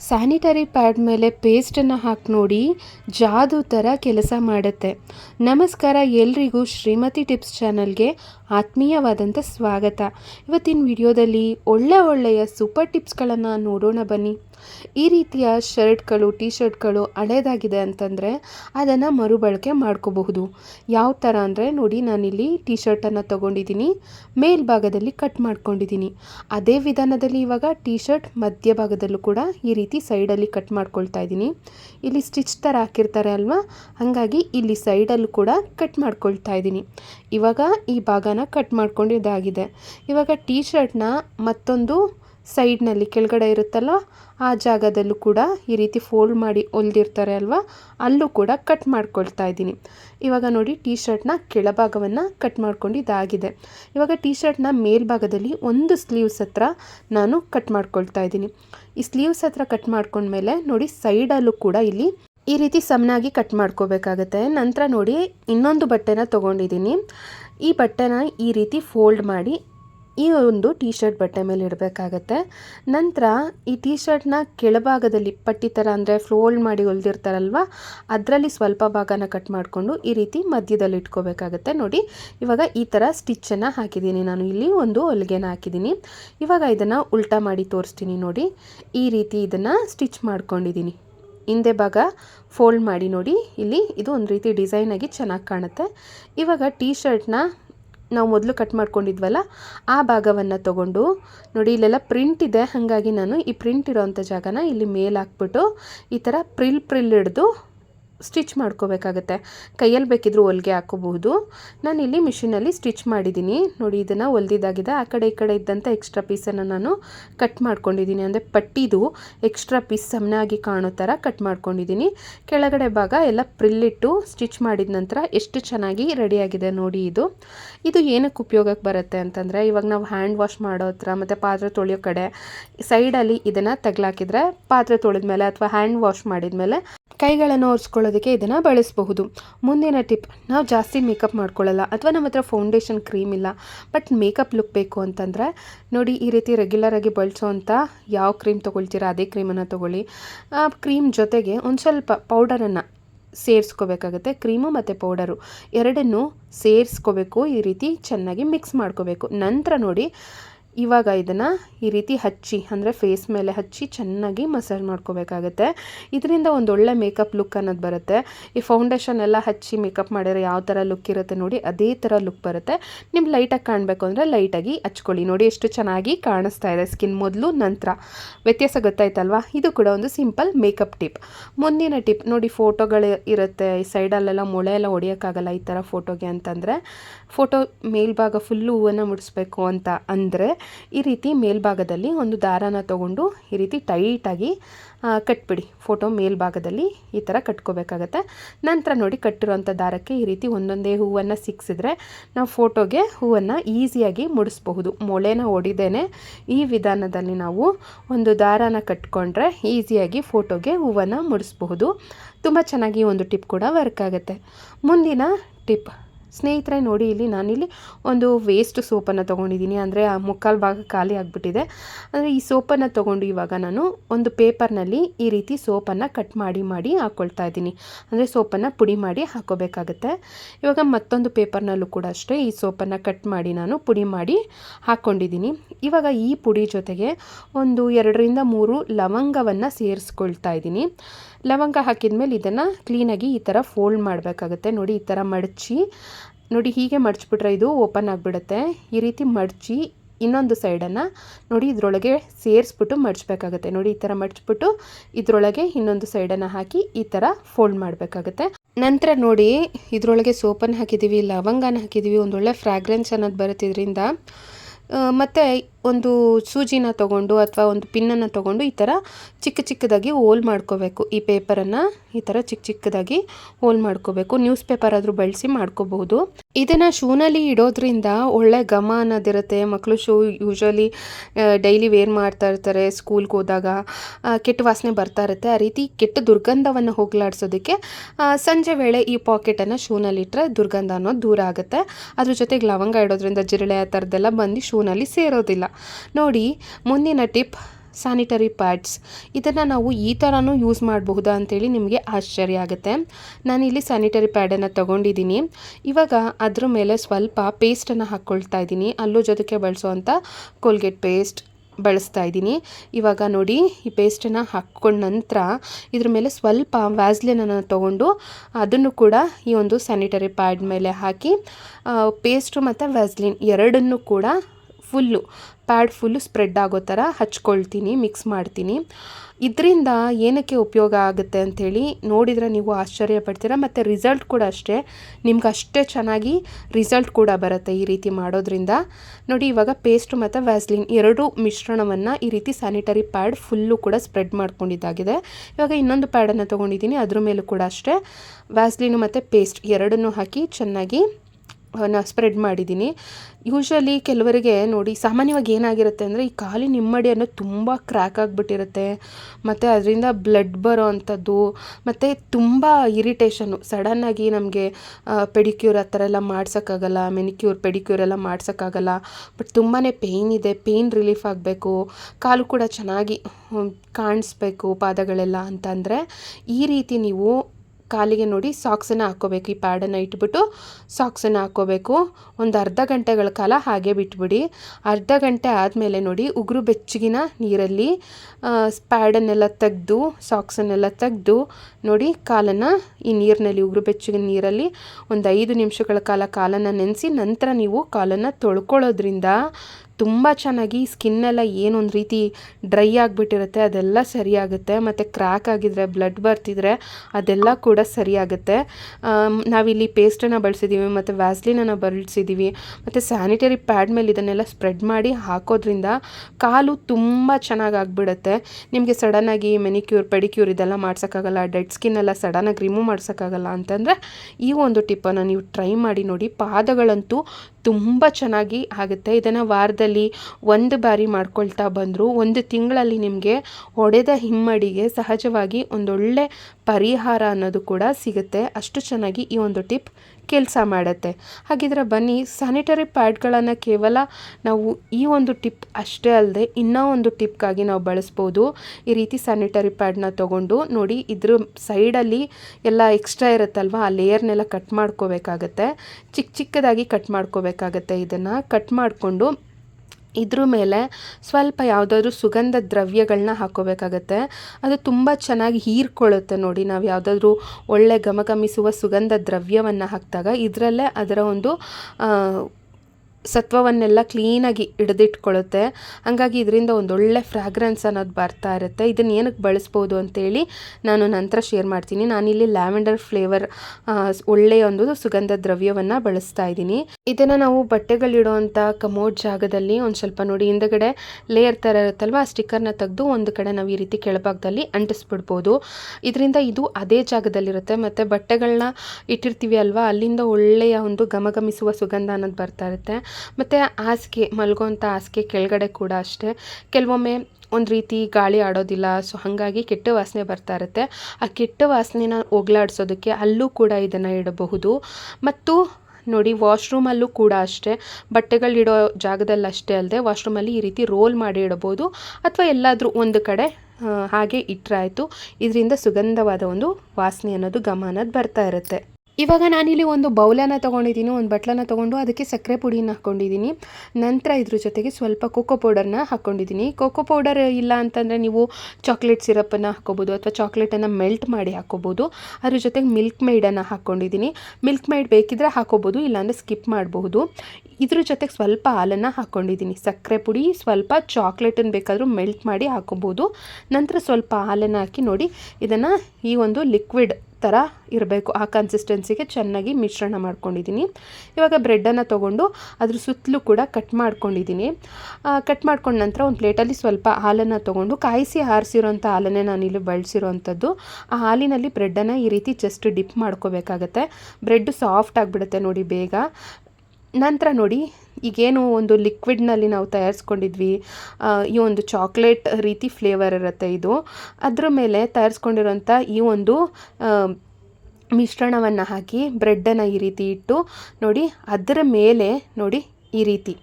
Sanitary pad ಮೇಲೆ ಪೇಸ್ಟನ್ನು ಹಾಕಿ ನೋಡಿ ಜಾದು ಥರ ಕೆಲಸ ಮಾಡುತ್ತೆ. ನಮಸ್ಕಾರ ಎಲ್ರಿಗೂ ಶ್ರೀಮತಿ ಟಿಪ್ಸ್ ಚಾನಲ್ಗೆ ಆತ್ಮೀಯವಾದಂಥ ಸ್ವಾಗತ. ಇವತ್ತಿನ ವಿಡಿಯೋದಲ್ಲಿ ಒಳ್ಳೆ ಒಳ್ಳೆಯ ಸೂಪರ್ ಟಿಪ್ಸ್ಗಳನ್ನು ನೋಡೋಣ ಬನ್ನಿ. ಈ ರೀತಿಯ ಶರ್ಟ್ಗಳು ಟಿ ಶರ್ಟ್ಗಳು ಹಳೇದಾಗಿದೆ ಅಂತಂದರೆ ಅದನ್ನು ಮರುಬಳಕೆ ಮಾಡ್ಕೋಬಹುದು. ಯಾವ ಥರ ಅಂದರೆ ನೋಡಿ ನಾನಿಲ್ಲಿ ಟಿ ಶರ್ಟನ್ನು ತೊಗೊಂಡಿದ್ದೀನಿ ಮೇಲ್ಭಾಗದಲ್ಲಿ ಕಟ್ ಮಾಡ್ಕೊಂಡಿದ್ದೀನಿ ಅದೇ ವಿಧಾನದಲ್ಲಿ ಇವಾಗ ಟಿ ಶರ್ಟ್ ಮಧ್ಯಭಾಗದಲ್ಲೂ ಕೂಡ ಈ ರೀತಿ ಸೈಡಲ್ಲಿ ಕಟ್ ಮಾಡ್ಕೊಳ್ತಾ ಇದ್ದೀನಿ ಇಲ್ಲಿ ಸ್ಟಿಚ್ ಥರ ಹಾಕಿರ್ತಾರೆ ಅಲ್ವಾ? ಹಾಗಾಗಿ ಇಲ್ಲಿ ಸೈಡಲ್ಲೂ ಕೂಡ ಕಟ್ ಮಾಡ್ಕೊಳ್ತಾ ಇದ್ದೀನಿ ಇವಾಗ ಈ ಭಾಗನ ಕಟ್ ಮಾಡ್ಕೊಂಡಿದ್ದಾಗಿದೆ. ಇವಾಗ ಟಿ ಶರ್ಟ್ನ ಮತ್ತೊಂದು ಸೈಡ್ನಲ್ಲಿ ಕೆಳಗಡೆ ಇರುತ್ತಲ್ಲ, ಆ ಜಾಗದಲ್ಲೂ ಕೂಡ ಈ ರೀತಿ ಫೋಲ್ಡ್ ಮಾಡಿ ಹೊಲ್ದಿರ್ತಾರೆ ಅಲ್ವಾ? ಅಲ್ಲೂ ಕೂಡ ಕಟ್ ಮಾಡ್ಕೊಳ್ತಾ ಇದ್ದೀನಿ. ಇವಾಗ ನೋಡಿ ಟೀ ಶರ್ಟ್ನ ಕೆಳಭಾಗವನ್ನು ಕಟ್ ಮಾಡ್ಕೊಂಡಿದ್ದಾಗಿದೆ. ಇವಾಗ ಟೀ ಶರ್ಟ್ನ ಮೇಲ್ಭಾಗದಲ್ಲಿ ಒಂದು ಸ್ಲೀವ್ಸ್ ಹತ್ರ ನಾನು ಕಟ್ ಮಾಡ್ಕೊಳ್ತಾ ಇದ್ದೀನಿ. ಈ ಸ್ಲೀವ್ಸ್ ಹತ್ರ ಕಟ್ ಮಾಡ್ಕೊಂಡ್ಮೇಲೆ ನೋಡಿ, ಸೈಡಲ್ಲೂ ಕೂಡ ಇಲ್ಲಿ ಈ ರೀತಿ ಸಮನಾಗಿ ಕಟ್ ಮಾಡ್ಕೋಬೇಕಾಗತ್ತೆ. ನಂತರ ನೋಡಿ, ಇನ್ನೊಂದು ಬಟ್ಟೆನ ತೊಗೊಂಡಿದ್ದೀನಿ. ಈ ಬಟ್ಟೆನ ಈ ರೀತಿ ಫೋಲ್ಡ್ ಮಾಡಿ ಈ ಒಂದು ಟೀ ಶರ್ಟ್ ಬಟ್ಟೆ ಮೇಲೆ ಇಡಬೇಕಾಗತ್ತೆ. ನಂತರ ಈ ಟೀ ಶರ್ಟ್ನ ಕೆಳಭಾಗದಲ್ಲಿ ಪಟ್ಟಿ ಥರ ಅಂದರೆ ಫೋಲ್ಡ್ ಮಾಡಿ ಹೊಲ್ದಿರ್ತಾರಲ್ವ, ಅದರಲ್ಲಿ ಸ್ವಲ್ಪ ಭಾಗನ ಕಟ್ ಮಾಡಿಕೊಂಡು ಈ ರೀತಿ ಮಧ್ಯದಲ್ಲಿ ಇಟ್ಕೋಬೇಕಾಗತ್ತೆ. ನೋಡಿ, ಇವಾಗ ಈ ಥರ ಸ್ಟಿಚ್ಚನ್ನು ಹಾಕಿದ್ದೀನಿ. ನಾನು ಇಲ್ಲಿ ಒಂದು ಹೊಲಿಗೆನ ಹಾಕಿದ್ದೀನಿ. ಇವಾಗ ಇದನ್ನು ಉಲ್ಟಾ ಮಾಡಿ ತೋರಿಸ್ತೀನಿ ನೋಡಿ. ಈ ರೀತಿ ಇದನ್ನು ಸ್ಟಿಚ್ ಮಾಡ್ಕೊಂಡಿದ್ದೀನಿ. ಹಿಂದೆ ಭಾಗ ಫೋಲ್ಡ್ ಮಾಡಿ ನೋಡಿ. ಇಲ್ಲಿ ಇದು ಒಂದು ರೀತಿ ಡಿಸೈನಾಗಿ ಚೆನ್ನಾಗಿ ಕಾಣುತ್ತೆ. ಇವಾಗ ಟೀ ಶರ್ಟ್ನ ನಾವು ಮೊದಲು ಕಟ್ ಮಾಡ್ಕೊಂಡಿದ್ವಲ್ಲ, ಆ ಭಾಗವನ್ನು ತಗೊಂಡು ನೋಡಿ ಇಲ್ಲೆಲ್ಲ ಪ್ರಿಂಟ್ ಇದೆ, ಹಾಗಾಗಿ ನಾನು ಈ ಪ್ರಿಂಟ್ ಇರೋವಂಥ ಜಾಗನ ಇಲ್ಲಿ ಮೇಲೆ ಹಾಕ್ಬಿಟ್ಟು ಈ ಥರ ಪ್ರಿಲ್ ಪ್ರಿಲ್ ಹಿಡ್ದು ಸ್ಟಿಚ್ ಮಾಡ್ಕೋಬೇಕಾಗತ್ತೆ. ಕೈಯಲ್ಲಿ ಬೇಕಿದ್ರೂ ಹೊಲಿಗೆ ಹಾಕೋಬಹುದು. ನಾನು ಇಲ್ಲಿ ಮಿಷಿನಲ್ಲಿ ಸ್ಟಿಚ್ ಮಾಡಿದ್ದೀನಿ. ನೋಡಿ, ಇದನ್ನು ಹೊಲ್ದಿದ್ದಾಗಿದೆ. ಆ ಕಡೆ ಈ ಕಡೆ ಇದ್ದಂಥ ಎಕ್ಸ್ಟ್ರಾ ಪೀಸನ್ನು ನಾನು ಕಟ್ ಮಾಡ್ಕೊಂಡಿದ್ದೀನಿ. ಅಂದರೆ ಪಟ್ಟಿದು ಎಕ್ಸ್ಟ್ರಾ ಪೀಸ್ ಸಮನಾಗಿ ಕಾಣೋ ಥರ ಕಟ್ ಮಾಡ್ಕೊಂಡಿದ್ದೀನಿ. ಕೆಳಗಡೆ ಭಾಗ ಎಲ್ಲ ಪ್ರಿಲ್ಲಿಟ್ಟು ಸ್ಟಿಚ್ ಮಾಡಿದ ನಂತರ ಎಷ್ಟು ಚೆನ್ನಾಗಿ ರೆಡಿಯಾಗಿದೆ ನೋಡಿ ಇದು. ಇದು ಏನಕ್ಕೆ ಉಪಯೋಗಕ್ಕೆ ಬರುತ್ತೆ ಅಂತಂದರೆ, ಇವಾಗ ನಾವು ಹ್ಯಾಂಡ್ ವಾಶ್ ಮಾಡೋ ಹತ್ರ ಮತ್ತು ಪಾತ್ರೆ ತೊಳೆಯೋ ಕಡೆ ಸೈಡಲ್ಲಿ ಇದನ್ನು ತಗ್ಲಾಕಿದ್ರೆ ಪಾತ್ರೆ ತೊಳೆದ ಮೇಲೆ ಅಥವಾ ಹ್ಯಾಂಡ್ ವಾಶ್ ಮಾಡಿದ ಮೇಲೆ ಕೈಗಳನ್ನು ಒರೆಸ್ಕೊಳ್ಳೋದಕ್ಕೆ ಇದನ್ನು ಬಳಸಬಹುದು. ಮುಂದಿನ ಟಿಪ್, ನಾವು ಜಾಸ್ತಿ ಮೇಕಪ್ ಮಾಡ್ಕೊಳ್ಳಲ್ಲ ಅಥವಾ ನಮ್ಮ ಹತ್ರ ಫೌಂಡೇಶನ್ ಕ್ರೀಮ್ ಇಲ್ಲ. ಬಟ್ ಮೇಕಪ್ ಲುಕ್ ಬೇಕು ಅಂತಂದರೆ, ನೋಡಿ ಈ ರೀತಿ ರೆಗ್ಯುಲರಾಗಿ ಬಳಸೋವಂಥ ಯಾವ ಕ್ರೀಮ್ ತೊಗೊಳ್ತೀರಾ ಅದೇ ಕ್ರೀಮನ್ನು ತೊಗೊಳ್ಳಿ. ಆ ಕ್ರೀಮ್ ಜೊತೆಗೆ ಒಂದು ಸ್ವಲ್ಪ ಪೌಡರನ್ನು ಸೇರಿಸ್ಕೋಬೇಕಾಗತ್ತೆ, ಕ್ರೀಮು ಮತ್ತು ಪೌಡರು. ಎರಡನ್ನೂ ಸೇರಿಸ್ಕೋಬೇಕು, ಈ ರೀತಿ ಚೆನ್ನಾಗಿ ಮಿಕ್ಸ್ ಮಾಡ್ಕೋಬೇಕು. ನಂತರ ನೋಡಿ ಇವಾಗ ಇದನ್ನು ಈ ರೀತಿ ಹಚ್ಚಿ, ಅಂದರೆ ಫೇಸ್ ಮೇಲೆ ಹಚ್ಚಿ ಚೆನ್ನಾಗಿ ಮಸಾಜ್ ಮಾಡ್ಕೋಬೇಕಾಗತ್ತೆ. ಇದರಿಂದ ಒಳ್ಳೆ ಮೇಕಪ್ ಲುಕ್ ಅನ್ನೋದು ಬರುತ್ತೆ. ಈ ಫೌಂಡೇಶನ್ ಎಲ್ಲ ಹಚ್ಚಿ ಮೇಕಪ್ ಮಾಡಿದ್ರೆ ಯಾವ ಥರ ಲುಕ್ ಇರುತ್ತೆ ನೋಡಿ, ಅದೇ ಥರ ಲುಕ್ ಬರುತ್ತೆ. ನಿಮ್ಮ ಲೈಟಾಗಿ ಕಾಣಬೇಕು ಅಂದರೆ ಲೈಟಾಗಿ ಹಚ್ಕೊಳ್ಳಿ. ನೋಡಿ ಎಷ್ಟು ಚೆನ್ನಾಗಿ ಕಾಣಿಸ್ತಾ ಇದೆ ಸ್ಕಿನ್ ಮೊದಲು ನಂತರ. ವ್ಯತ್ಯಾಸ ಗೊತ್ತಾಯ್ತಲ್ವಾ? ಇದು ಕೂಡ ಒಂದು ಸಿಂಪಲ್ ಮೇಕಪ್ ಟಿಪ್ ಮುಂದಿನ ಟಿಪ್ ನೋಡಿ ಫೋಟೋಗಳು ಇರುತ್ತೆ. ಈ ಸೈಡಲ್ಲೆಲ್ಲ ಮೊಳೆ ಎಲ್ಲ ಹೊಡಿಯೋಕ್ಕಾಗಲ್ಲ ಈ ಥರ ಫೋಟೋಗೆ ಅಂತಂದರೆ. ಫೋಟೋ ಮೇಲ್ಭಾಗ ಫುಲ್ಲು ಹೂವನ್ನು ಮುಡಿಸ್ಬೇಕು ಅಂತ ಅಂದರೆ ಈ ರೀತಿ ಮೇಲ್ಭಾಗದಲ್ಲಿ ಒಂದು ದಾರಾನ ತಗೊಂಡು ಈ ರೀತಿ ಟೈಟಾಗಿ ಕಟ್ಬಿಡಿ. ಫೋಟೋ ಮೇಲ್ಭಾಗದಲ್ಲಿ ಈ ಥರ ಕಟ್ಕೋಬೇಕಾಗತ್ತೆ. ನಂತರ ನೋಡಿ ಕಟ್ಟಿರೋಂಥ ದಾರಕ್ಕೆ ಈ ರೀತಿ ಒಂದೊಂದೇ ಹೂವನ್ನು ಸಿಕ್ಕಿಸಿದ್ರೆ ನಾವು ಫೋಟೋಗೆ ಹೂವನ್ನು ಈಸಿಯಾಗಿ ಮುಡಿಸ್ಬಹುದು. ಮೊಳೆನ ಹೊಡಿದೇನೆ ಈ ವಿಧಾನದಲ್ಲಿ ನಾವು ಒಂದು ದಾರಾನ ಕಟ್ಕೊಂಡ್ರೆ ಈಸಿಯಾಗಿ ಫೋಟೋಗೆ ಹೂವನ್ನು ಮುಡಿಸ್ಬಹುದು. ತುಂಬ ಚೆನ್ನಾಗಿ ಒಂದು ಟಿಪ್ ಕೂಡ ವರ್ಕ್ ಆಗುತ್ತೆ. ಮುಂದಿನ ಟಿಪ್. ಸ್ನೇಹಿತರೆ, ನೋಡಿ ಇಲ್ಲಿ ನಾನಿಲ್ಲಿ ಒಂದು ವೇಸ್ಟ್ ಸೋಪನ್ನು ತೊಗೊಂಡಿದ್ದೀನಿ. ಅಂದರೆ ಆ ಮುಕ್ಕಾಲು ಭಾಗ ಖಾಲಿ ಆಗಿಬಿಟ್ಟಿದೆ. ಅಂದರೆ ಈ ಸೋಪನ್ನು ತೊಗೊಂಡು ಇವಾಗ ನಾನು ಒಂದು ಪೇಪರ್ನಲ್ಲಿ ಈ ರೀತಿ ಸೋಪನ್ನು ಕಟ್ ಮಾಡಿ ಮಾಡಿ ಹಾಕ್ಕೊಳ್ತಾ ಇದ್ದೀನಿ. ಅಂದರೆ ಸೋಪನ್ನು ಪುಡಿ ಮಾಡಿ ಹಾಕೋಬೇಕಾಗತ್ತೆ. ಇವಾಗ ಮತ್ತೊಂದು ಪೇಪರ್ನಲ್ಲೂ ಕೂಡ ಅಷ್ಟೇ ಈ ಸೋಪನ್ನು ಕಟ್ ಮಾಡಿ ನಾನು ಪುಡಿ ಮಾಡಿ ಹಾಕ್ಕೊಂಡಿದ್ದೀನಿ ಇವಾಗ ಈ ಪುಡಿ ಜೊತೆಗೆ ಒಂದು ಎರಡರಿಂದ ಮೂರು ಲವಂಗವನ್ನು ಸೇರಿಸ್ಕೊಳ್ತಾ ಇದ್ದೀನಿ. ಲವಂಗ ಹಾಕಿದ ಮೇಲೆ ಇದನ್ನು ಕ್ಲೀನಾಗಿ ಈ ಥರ ಫೋಲ್ಡ್ ಮಾಡಬೇಕಾಗುತ್ತೆ. ನೋಡಿ ಈ ಥರ ಮಡಚಿ ನೋಡಿ ಹೀಗೆ ಮಡಚ್ಬಿಟ್ರೆ ಇದು ಓಪನ್ ಆಗಿಬಿಡುತ್ತೆ. ಈ ರೀತಿ ಮಡಚಿ ಇನ್ನೊಂದು ಸೈಡನ್ನು ನೋಡಿ ಇದರೊಳಗೆ ಸೇರಿಸ್ಬಿಟ್ಟು ಮಡಚಬೇಕಾಗುತ್ತೆ. ನೋಡಿ ಈ ಥರ ಮಡಚಿಬಿಟ್ಟು ಇದರೊಳಗೆ ಇನ್ನೊಂದು ಸೈಡನ್ನು ಹಾಕಿ ಈ ಥರ ಫೋಲ್ಡ್ ಮಾಡಬೇಕಾಗುತ್ತೆ. ನಂತರ ನೋಡಿ ಇದರೊಳಗೆ ಸೋಪನ್ನು ಹಾಕಿದ್ದೀವಿ, ಲವಂಗನ ಹಾಕಿದ್ದೀವಿ, ಒಂದೊಳ್ಳೆ ಫ್ರ್ಯಾಗ್ರೆನ್ಸ್ ಅನ್ನೋದು ಬರುತ್ತೆ ಇದರಿಂದ ಮತ್ತು ಒಂದು ಸೂಜಿನ ತಗೊಂಡು ಅಥವಾ ಒಂದು ಪಿನ್ನನ್ನು ತಗೊಂಡು ಈ ಥರ ಚಿಕ್ಕ ಚಿಕ್ಕದಾಗಿ ಹೋಲ್ ಮಾಡ್ಕೋಬೇಕು. ಈ ಪೇಪರನ್ನು ಈ ಥರ ಚಿಕ್ಕ ಚಿಕ್ಕದಾಗಿ ಹೋಲ್ ಮಾಡ್ಕೋಬೇಕು. ನ್ಯೂಸ್ ಪೇಪರ್ ಆದರೂ ಬಳಸಿ ಮಾಡ್ಕೋಬಹುದು. ಇದನ್ನು ಶೂನಲ್ಲಿ ಇಡೋದ್ರಿಂದ ಒಳ್ಳೆ ಘಮ ಅನ್ನೋದಿರುತ್ತೆ. ಮಕ್ಕಳು ಶೂ ಯೂಶ್ವಲಿ ಡೈಲಿ ವೇರ್ ಮಾಡ್ತಾ ಇರ್ತಾರೆ ಸ್ಕೂಲ್ಗೆ ಹೋದಾಗ. ಕೆಟ್ಟ ವಾಸನೆ ಬರ್ತಾ ಇರುತ್ತೆ. ಆ ರೀತಿ ಕೆಟ್ಟ ದುರ್ಗಂಧವನ್ನು ಹೋಗಲಾಡ್ಸೋದಕ್ಕೆ ಸಂಜೆ ವೇಳೆ ಈ ಪಾಕೆಟನ್ನು ಶೂನಲ್ಲಿಟ್ಟರೆ ದುರ್ಗಂಧ ಅನ್ನೋದು ದೂರ ಆಗುತ್ತೆ. ಅದ್ರ ಜೊತೆಗೆ ಲವಂಗ ಇಡೋದ್ರಿಂದ ಜಿರಳೆ ಆ ಥರದ್ದೆಲ್ಲ ಬಂದು ಶೂನಲ್ಲಿ ಸೇರೋದಿಲ್ಲ. ನೋಡಿ, ಮುಂದಿನ ಟಿಪ್ ಸ್ಯಾನಿಟರಿ ಪ್ಯಾಡ್ಸ್ ಇದನ್ನು ನಾವು ಈ ಥರನೂ ಯೂಸ್ ಮಾಡಬಹುದಾ ಅಂತೇಳಿ ನಿಮಗೆ ಆಶ್ಚರ್ಯ ಆಗುತ್ತೆ. ನಾನಿಲ್ಲಿ ಸ್ಯಾನಿಟರಿ ಪ್ಯಾಡನ್ನು ತೊಗೊಂಡಿದ್ದೀನಿ ಇವಾಗ ಅದ್ರ ಮೇಲೆ ಸ್ವಲ್ಪ ಪೇಸ್ಟನ್ನು ಹಾಕ್ಕೊಳ್ತಾ ಇದ್ದೀನಿ ಅಲ್ಲೂ ಜೊತೆಗೆ ಬಳಸುವಂಥ ಕೋಲ್ಗೇಟ್ ಪೇಸ್ಟ್ ಬಳಸ್ತಾ ಇದ್ದೀನಿ ಇವಾಗ ನೋಡಿ, ಈ ಪೇಸ್ಟನ್ನು ಹಾಕ್ಕೊಂಡ ನಂತರ ಇದ್ರ ಮೇಲೆ ಸ್ವಲ್ಪ ವ್ಯಾಸ್ಲಿನನ್ನು ತೊಗೊಂಡು ಅದನ್ನು ಕೂಡ ಈ ಒಂದು ಸ್ಯಾನಿಟರಿ ಪ್ಯಾಡ್ ಮೇಲೆ ಹಾಕಿ ಪೇಸ್ಟು ಮತ್ತು ವ್ಯಾಸ್ಲಿನ್ ಎರಡನ್ನೂ ಕೂಡ ಫುಲ್ಲು ಪ್ಯಾಡ್ ಫುಲ್ಲು ಸ್ಪ್ರೆಡ್ ಆಗೋ ಥರ ಹಚ್ಕೊಳ್ತೀನಿ ಮಿಕ್ಸ್ ಮಾಡ್ತೀನಿ. ಇದರಿಂದ ಏನಕ್ಕೆ ಉಪಯೋಗ ಆಗುತ್ತೆ ಅಂಥೇಳಿ ನೋಡಿದರೆ ನೀವು ಆಶ್ಚರ್ಯ ಪಡ್ತೀರ, ಮತ್ತು ರಿಸಲ್ಟ್ ಕೂಡ ಅಷ್ಟೇ. ನಿಮ್ಗೆ ಅಷ್ಟೇ ಚೆನ್ನಾಗಿ ರಿಸಲ್ಟ್ ಕೂಡ ಬರುತ್ತೆ ಈ ರೀತಿ ಮಾಡೋದ್ರಿಂದ. ನೋಡಿ, ಇವಾಗ ಪೇಸ್ಟ್ ಮತ್ತು ವ್ಯಾಸ್ಲಿನ್ ಎರಡು ಮಿಶ್ರಣವನ್ನು ಈ ರೀತಿ ಸ್ಯಾನಿಟರಿ ಪ್ಯಾಡ್ ಫುಲ್ಲು ಕೂಡ ಸ್ಪ್ರೆಡ್ ಮಾಡ್ಕೊಂಡಿದ್ದಾಗಿದೆ. ಇವಾಗ ಇನ್ನೊಂದು ಪ್ಯಾಡನ್ನು ತೊಗೊಂಡಿದ್ದೀನಿ, ಅದ್ರ ಮೇಲೂ ಕೂಡ ಅಷ್ಟೇ. ವ್ಯಾಸ್ಲಿನು ಮತ್ತು ಪೇಸ್ಟ್ ಎರಡನ್ನೂ ಹಾಕಿ ಚೆನ್ನಾಗಿ ಸ್ಪ್ರೆಡ್ ಮಾಡಿದ್ದೀನಿ. ಯೂಶ್ವಲಿ ಕೆಲವರಿಗೆ ನೋಡಿ ಸಾಮಾನ್ಯವಾಗಿ ಏನಾಗಿರುತ್ತೆ ಅಂದರೆ ಈ ಕಾಲಿ ನಿಮ್ಮಡಿ ಅನ್ನೋದು ತುಂಬ ಕ್ರ್ಯಾಕ್ ಆಗಿಬಿಟ್ಟಿರುತ್ತೆ. ಮತ್ತು ಅದರಿಂದ ಬ್ಲಡ್ ಬರೋ ಅಂಥದ್ದು, ಮತ್ತು ತುಂಬ ಇರಿಟೇಷನ್ನು ಸಡನ್ನಾಗಿ ನಮಗೆ ಪೆಡಿಕ್ಯೂರ್ ಆ ಥರ ಎಲ್ಲ ಮಾಡ್ಸೋಕ್ಕಾಗಲ್ಲ ಮೆನಿಕ್ಯೂರ್ ಪೆಡಿಕ್ಯೂರ್ ಎಲ್ಲ ಮಾಡ್ಸೋಕ್ಕಾಗಲ್ಲ. ಬಟ್ ತುಂಬಾ ಪೇಯ್ನ್ ಇದೆ ಪೇಯ್ನ್ ರಿಲೀಫ್ ಆಗಬೇಕು. ಕಾಲು ಕೂಡ ಚೆನ್ನಾಗಿ ಕಾಣಿಸ್ಬೇಕು ಪಾದಗಳೆಲ್ಲ ಅಂತಂದರೆ ಈ ರೀತಿ ನೀವು ಕಾಲಿಗೆ ನೋಡಿ ಸಾಕ್ಸನ್ನು ಹಾಕ್ಕೋಬೇಕು. ಈ ಪ್ಯಾಡನ್ನು ಇಟ್ಬಿಟ್ಟು ಸಾಕ್ಸನ್ನು ಹಾಕ್ಕೋಬೇಕು. ಒಂದು ಅರ್ಧ ಗಂಟೆಗಳ ಕಾಲ ಹಾಗೆ ಬಿಟ್ಬಿಡಿ. ಅರ್ಧ ಗಂಟೆ ಆದಮೇಲೆ ನೋಡಿ ಉಗುರು ಬೆಚ್ಚಗಿನ ನೀರಲ್ಲಿ ಪ್ಯಾಡನ್ನೆಲ್ಲ ತೆಗೆದು, ಸಾಕ್ಸನ್ನೆಲ್ಲ ತೆಗೆದು ನೋಡಿ ಕಾಲನ್ನು ಈ ನೀರಿನಲ್ಲಿ, ಉಗುರು ಬೆಚ್ಚಗಿನ ನೀರಲ್ಲಿ ಒಂದು ಐದು ನಿಮಿಷಗಳ ಕಾಲ ಕಾಲನ್ನು ನೆನೆಸಿ ನಂತರ ನೀವು ಕಾಲನ್ನು ತೊಳ್ಕೊಳ್ಳೋದ್ರಿಂದ ತುಂಬ ಚೆನ್ನಾಗಿ ಸ್ಕಿನ್ನೆಲ್ಲ ಏನೊಂದು ರೀತಿ ಡ್ರೈ ಆಗಿಬಿಟ್ಟಿರುತ್ತೆ, ಅದೆಲ್ಲ ಸರಿಯಾಗುತ್ತೆ. ಮತ್ತು ಕ್ರ್ಯಾಕ್ ಆಗಿದ್ರೆ ಬ್ಲಡ್ ಬರ್ತಿದ್ರೆ ಅದೆಲ್ಲ ಕೂಡ ಸರಿಯಾಗುತ್ತೆ. ನಾವಿಲ್ಲಿ ಪೇಸ್ಟನ್ನು ಬಳಸಿದ್ದೀವಿ ಮತ್ತು ವ್ಯಾಸ್ಲಿನನ್ನು ಬಳಸಿದ್ದೀವಿ ಮತ್ತು ಸ್ಯಾನಿಟರಿ ಪ್ಯಾಡ್ ಮೇಲೆ ಇದನ್ನೆಲ್ಲ ಸ್ಪ್ರೆಡ್ ಮಾಡಿ ಹಾಕೋದ್ರಿಂದ ಕಾಲು ತುಂಬ ಚೆನ್ನಾಗಿ ಆಗಿಬಿಡುತ್ತೆ. ನಿಮಗೆ ಸಡನ್ನಾಗಿ ಮೆನಿಕ್ಯೂರ್ ಪೆಡಿಕ್ಯೂರ್ ಇದೆಲ್ಲ ಮಾಡ್ಸೋಕ್ಕಾಗಲ್ಲ ಡೆಡ್ ಸ್ಕಿನ್ ಎಲ್ಲ ಸಡನ್ನಾಗಿ ರಿಮೂವ್ ಮಾಡ್ಸೋಕ್ಕಾಗಲ್ಲ ಅಂತಂದರೆ ಈ ಒಂದು ಟಿಪ್ಪನ್ನು ನೀವು ಟ್ರೈ ಮಾಡಿ ನೋಡಿ, ಪಾದಗಳಂತೂ ತುಂಬ ಚೆನ್ನಾಗಿ ಆಗುತ್ತೆ. ಇದನ್ನು ವಾರದಲ್ಲಿ ಒಂದು ಬಾರಿ ಮಾಡ್ಕೊಳ್ತಾ ಬಂದರು. ಒಂದು ತಿಂಗಳಲ್ಲಿ ನಿಮಗೆ ಒಡೆದ ಹಿಮ್ಮಡಿಗೆ ಸಹಜವಾಗಿ ಒಂದೊಳ್ಳೆ ಪರಿಹಾರ ಅನ್ನೋದು ಕೂಡ ಸಿಗುತ್ತೆ. ಅಷ್ಟು ಚೆನ್ನಾಗಿ ಈ ಒಂದು ಟಿಪ್ ಕೆಲಸ ಮಾಡುತ್ತೆ. ಹಾಗಿದ್ರೆ ಬನ್ನಿ ಸ್ಯಾನಿಟರಿ ಪ್ಯಾಡ್ಗಳನ್ನು ಕೇವಲ ನಾವು ಈ ಒಂದು ಟಿಪ್ ಅಷ್ಟೇ ಅಲ್ಲದೆ ಇನ್ನೂ ಒಂದು ಟಿಪ್ಗಾಗಿ ನಾವು ಬಳಸ್ಬೋದು. ಈ ರೀತಿ ಸ್ಯಾನಿಟರಿ ಪ್ಯಾಡ್ನ ತೊಗೊಂಡು ನೋಡಿ, ಇದ್ರ ಸೈಡಲ್ಲಿ ಎಲ್ಲ ಎಕ್ಸ್ಟ್ರಾ ಇರುತ್ತಲ್ವ, ಆ ಲೇಯರ್ನೆಲ್ಲ ಕಟ್ ಮಾಡ್ಕೋಬೇಕಾಗತ್ತೆ. ಚಿಕ್ಕ ಚಿಕ್ಕದಾಗಿ ಕಟ್ ಮಾಡ್ಕೋಬೇಕಾಗತ್ತೆ ಇದನ್ನು. ಕಟ್ ಮಾಡಿಕೊಂಡು ಇದ್ರ ಮೇಲೆ ಸ್ವಲ್ಪ ಯಾವುದಾದ್ರೂ ಸುಗಂಧ ದ್ರವ್ಯಗಳನ್ನ ಹಾಕ್ಕೋಬೇಕಾಗತ್ತೆ ಅದು ತುಂಬ ಚೆನ್ನಾಗಿ ಹೀರ್ಕೊಳ್ಳುತ್ತೆ ನೋಡಿ. ನಾವು ಯಾವುದಾದ್ರೂ ಒಳ್ಳೆ ಗಮಗಮಿಸುವ ಸುಗಂಧ ದ್ರವ್ಯವನ್ನು ಹಾಕಿದಾಗ ಇದರಲ್ಲೇ ಅದರ ಒಂದು ಸತ್ವವನ್ನೆಲ್ಲ ಕ್ಲೀನಾಗಿ ಹಿಡಿದಿಟ್ಕೊಳ್ಳುತ್ತೆ ಹಾಗಾಗಿ ಇದರಿಂದ ಒಂದೊಳ್ಳೆ ಫ್ರಾಗ್ರೆನ್ಸ್ ಅನ್ನೋದು ಬರ್ತಾ ಇರುತ್ತೆ. ಇದನ್ನು ಏನಕ್ಕೆ ಬಳಸ್ಬೋದು ಅಂತೇಳಿ ನಾನು ನಂತರ ಶೇರ್ ಮಾಡ್ತೀನಿ. ನಾನಿಲ್ಲಿ ಲ್ಯಾವೆಂಡರ್ ಫ್ಲೇವರ್ ಒಳ್ಳೆಯ ಒಂದು ಸುಗಂಧ ದ್ರವ್ಯವನ್ನು ಬಳಸ್ತಾ ಇದ್ದೀನಿ. ಇದನ್ನು ನಾವು ಬಟ್ಟೆಗಳಿಡುವಂಥ ಕಮೋಡ್ ಜಾಗದಲ್ಲಿ ಒಂದು ಸ್ವಲ್ಪ ನೋಡಿ, ಹಿಂದಗಡೆ ಲೇಯರ್ ಥರ ಇರುತ್ತಲ್ವ, ಆ ಸ್ಟಿಕ್ಕರ್ನ ತೆಗೆದು ಒಂದು ಕಡೆ ನಾವು ಈ ರೀತಿ ಕೆಳಭಾಗದಲ್ಲಿ ಅಂಟಿಸ್ಬಿಡ್ಬೋದು. ಇದರಿಂದ ಇದು ಅದೇ ಜಾಗದಲ್ಲಿರುತ್ತೆ. ಮತ್ತು ಬಟ್ಟೆಗಳನ್ನ ಇಟ್ಟಿರ್ತೀವಿ ಅಲ್ವಾ, ಅಲ್ಲಿಂದ ಒಳ್ಳೆಯ ಒಂದು ಗಮಗಮಿಸುವ ಸುಗಂಧ ಅನ್ನೋದು ಬರ್ತಾ ಇರುತ್ತೆ. ಮತ್ತು ಹಾಸಿಗೆ ಮಲ್ಗೋಂಥ ಹಾಸಿಗೆ ಕೆಳಗಡೆ ಕೂಡ ಅಷ್ಟೇ. ಕೆಲವೊಮ್ಮೆ ಒಂದು ರೀತಿ ಗಾಳಿ ಆಡೋದಿಲ್ಲ ಸೊ ಹಾಗಾಗಿ ಕೆಟ್ಟ ವಾಸನೆ ಬರ್ತಾ ಇರುತ್ತೆ. ಆ ಕೆಟ್ಟ ವಾಸನೆನ ಹೋಗ್ಲಾಡ್ಸೋದಕ್ಕೆ ಅಲ್ಲೂ ಕೂಡ ಇದನ್ನು ಇಡಬಹುದು. ಮತ್ತು ನೋಡಿ, ವಾಶ್ರೂಮಲ್ಲೂ ಕೂಡ ಅಷ್ಟೇ. ಬಟ್ಟೆಗಳಿಡೋ ಜಾಗದಲ್ಲಿ ಅಷ್ಟೇ ಅಲ್ಲದೆ ವಾಶ್ರೂಮಲ್ಲಿ ಈ ರೀತಿ ರೋಲ್ ಮಾಡಿ ಇಡಬಹುದು. ಅಥವಾ ಎಲ್ಲಾದರೂ ಒಂದು ಕಡೆ ಹಾಗೆ ಇಟ್ಟರಾಯಿತು ಇದರಿಂದ ಸುಗಂಧವಾದ ಒಂದು ವಾಸನೆ ಅನ್ನೋದು ಗಮನದ ಬರ್ತಾ ಇರುತ್ತೆ. ಇವಾಗ ನಾನಿಲ್ಲಿ ಒಂದು ಬೌಲನ್ನು ತೊಗೊಂಡಿದ್ದೀನಿ, ಒಂದು ಬಟ್ಲನ್ನು ತೊಗೊಂಡು ಅದಕ್ಕೆ ಸಕ್ಕರೆ ಪುಡಿನ ಹಾಕ್ಕೊಂಡಿದ್ದೀನಿ. ನಂತರ ಇದ್ರ ಜೊತೆಗೆ ಸ್ವಲ್ಪ ಕೋಕೋ ಪೌಡರ್ನ ಹಾಕ್ಕೊಂಡಿದ್ದೀನಿ. ಕೋಕೋ ಪೌಡರ್ ಇಲ್ಲ ಅಂತಂದರೆ ನೀವು ಚಾಕ್ಲೇಟ್ ಸಿರಪ್ಪನ್ನು ಹಾಕ್ಕೋಬೋದು ಅಥವಾ ಚಾಕ್ಲೇಟನ್ನು ಮೆಲ್ಟ್ ಮಾಡಿ ಹಾಕ್ಕೋಬೋದು. ಅದ್ರ ಜೊತೆಗೆ ಮಿಲ್ಕ್ ಮೇಡನ್ನು ಹಾಕ್ಕೊಂಡಿದ್ದೀನಿ. ಮಿಲ್ಕ್ ಮೇಡ್ ಬೇಕಿದ್ರೆ ಹಾಕ್ಕೋಬೋದು, ಇಲ್ಲಾಂದರೆ ಸ್ಕಿಪ್ ಮಾಡಬಹುದು. ಇದ್ರ ಜೊತೆಗೆ ಸ್ವಲ್ಪ ಹಾಲನ್ನು ಹಾಕ್ಕೊಂಡಿದ್ದೀನಿ. ಸಕ್ಕರೆ ಪುಡಿ, ಸ್ವಲ್ಪ ಚಾಕ್ಲೇಟನ್ನು ಬೇಕಾದರೂ ಮೆಲ್ಟ್ ಮಾಡಿ ಹಾಕ್ಕೋಬೋದು. ನಂತರ ಸ್ವಲ್ಪ ಹಾಲನ್ನು ಹಾಕಿ ನೋಡಿ, ಇದನ್ನು ಈ ಒಂದು ಲಿಕ್ವಿಡ್ ಥರ ಇರಬೇಕು. ಆ ಕನ್ಸಿಸ್ಟೆನ್ಸಿಗೆ ಚೆನ್ನಾಗಿ ಮಿಶ್ರಣ ಮಾಡ್ಕೊಂಡಿದ್ದೀನಿ. ಇವಾಗ ಬ್ರೆಡ್ಡನ್ನು ತೊಗೊಂಡು ಅದ್ರ ಸುತ್ತಲೂ ಕೂಡ ಕಟ್ ಮಾಡ್ಕೊಂಡಿದ್ದೀನಿ. ಕಟ್ ಮಾಡ್ಕೊಂಡ ನಂತರ ಒಂದು ಪ್ಲೇಟಲ್ಲಿ ಸ್ವಲ್ಪ ಹಾಲನ್ನು ತೊಗೊಂಡು ಕಾಯಿಸಿ ಆರಿಸಿರೋಂಥ ಹಾಲನ್ನೇ ಇಲ್ಲಿ ಬಳಸಿರೋವಂಥದ್ದು ಆ ಹಾಲಿನಲ್ಲಿ ಬ್ರೆಡ್ಡನ್ನು ಈ ರೀತಿ ಜಸ್ಟ್ ಡಿಪ್ ಮಾಡ್ಕೋಬೇಕಾಗತ್ತೆ. ಬ್ರೆಡ್ ಸಾಫ್ಟ್ ಆಗಿಬಿಡುತ್ತೆ ನೋಡಿ ಬೇಗ. ನಂತರ ನೋಡಿ ಈಗೇನು ಒಂದು ಲಿಕ್ವಿಡ್ನಲ್ಲಿ ನಾವು ತಯಾರಿಸ್ಕೊಂಡಿದ್ವಿ ಈ ಒಂದು ಚಾಕ್ಲೇಟ್ ರೀತಿ ಫ್ಲೇವರ್ ಇರುತ್ತೆ ಇದು. ಅದರ ಮೇಲೆ ತಯಾರಿಸ್ಕೊಂಡಿರೋಂಥ ಈ ಒಂದು ಮಿಶ್ರಣವನ್ನು ಹಾಕಿ ಬ್ರೆಡ್ಡನ್ನು ಈ ರೀತಿ ಇಟ್ಟು ನೋಡಿ, ಅದರ ಮೇಲೆ ನೋಡಿ ಈ ರೀತಿ.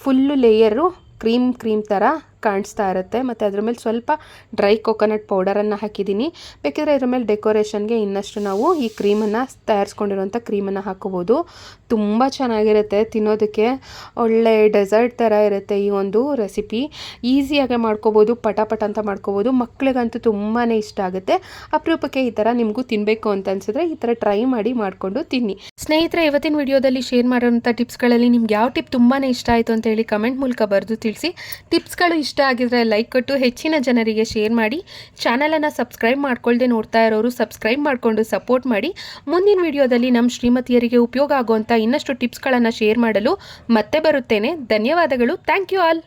ಫುಲ್ಲು ಲೇಯರು ಕ್ರೀಮ್ ಕ್ರೀಮ್ ಥರ ಕಾಣಿಸ್ತಾ ಇರುತ್ತೆ. ಮತ್ತು ಅದ್ರ ಮೇಲೆ ಸ್ವಲ್ಪ ಡ್ರೈ ಕೊಕೊನಟ್ ಪೌಡರನ್ನು ಹಾಕಿದ್ದೀನಿ. ಬೇಕಿದ್ರೆ ಇದ್ರ ಮೇಲೆ ಡೆಕೋರೇಷನ್ಗೆ ಇನ್ನಷ್ಟು ನಾವು ಈ ಕ್ರೀಮನ್ನು ತಯಾರಿಸ್ಕೊಂಡಿರುವಂಥ ಕ್ರೀಮನ್ನು ಹಾಕೋಬೋದು. ತುಂಬ ಚೆನ್ನಾಗಿರುತ್ತೆ ತಿನ್ನೋದಕ್ಕೆ. ಒಳ್ಳೆ ಡೆಸರ್ಟ್ ಥರ ಇರುತ್ತೆ ಈ ಒಂದು ರೆಸಿಪಿ. ಈಸಿಯಾಗಿ ಮಾಡ್ಕೋಬೋದು, ಪಟಾಪಟ ಅಂತ ಮಾಡ್ಕೋಬೋದು. ಮಕ್ಕಳಿಗಂತೂ ತುಂಬಾ ಇಷ್ಟ ಆಗುತ್ತೆ. ಅಪರೂಪಕ್ಕೆ ಈ ಥರ ನಿಮಗೂ ತಿನ್ನಬೇಕು ಅಂತ ಅನ್ಸಿದ್ರೆ ಈ ಥರ ಟ್ರೈ ಮಾಡಿ ಮಾಡಿಕೊಂಡು ತಿನ್ನಿ. ಸ್ನೇಹಿತರೆ, ಇವತ್ತಿನ ವಿಡಿಯೋದಲ್ಲಿ ಶೇರ್ ಮಾಡೋಂಥ ಟಿಪ್ಸ್ಗಳಲ್ಲಿ ನಿಮ್ಗೆ ಯಾವ ಟಿಪ್ ತುಂಬಾ ಇಷ್ಟ ಆಯಿತು ಅಂತ ಹೇಳಿ ಕಮೆಂಟ್ ಮೂಲಕ ಬರೆದು ತಿಳಿಸಿ. ಟಿಪ್ಸ್ಗಳು ಇಷ್ಟ ಆಗಿದ್ರೆ ಲೈಕ್ ಕೊಟ್ಟು ಹೆಚ್ಚಿನ ಜನರಿಗೆ ಶೇರ್ ಮಾಡಿ. ಚಾನಲನ್ನು ಸಬ್ಸ್ಕ್ರೈಬ್ ಮಾಡ್ಕೊಳ್ಳದೆ ನೋಡ್ತಾ ಇರೋರು ಸಬ್ಸ್ಕ್ರೈಬ್ ಮಾಡಿಕೊಂಡು ಸಪೋರ್ಟ್ ಮಾಡಿ. ಮುಂದಿನ ವಿಡಿಯೋದಲ್ಲಿ ನಮ್ಮ ಶ್ರೀಮತಿಯರಿಗೆ ಉಪಯೋಗ ಆಗುವಂಥ ಇನ್ನಷ್ಟು ಟಿಪ್ಸ್ಗಳನ್ನು ಶೇರ್ ಮಾಡಲು ಮತ್ತೆ ಬರುತ್ತೇನೆ. ಧನ್ಯವಾದಗಳು. Thank you all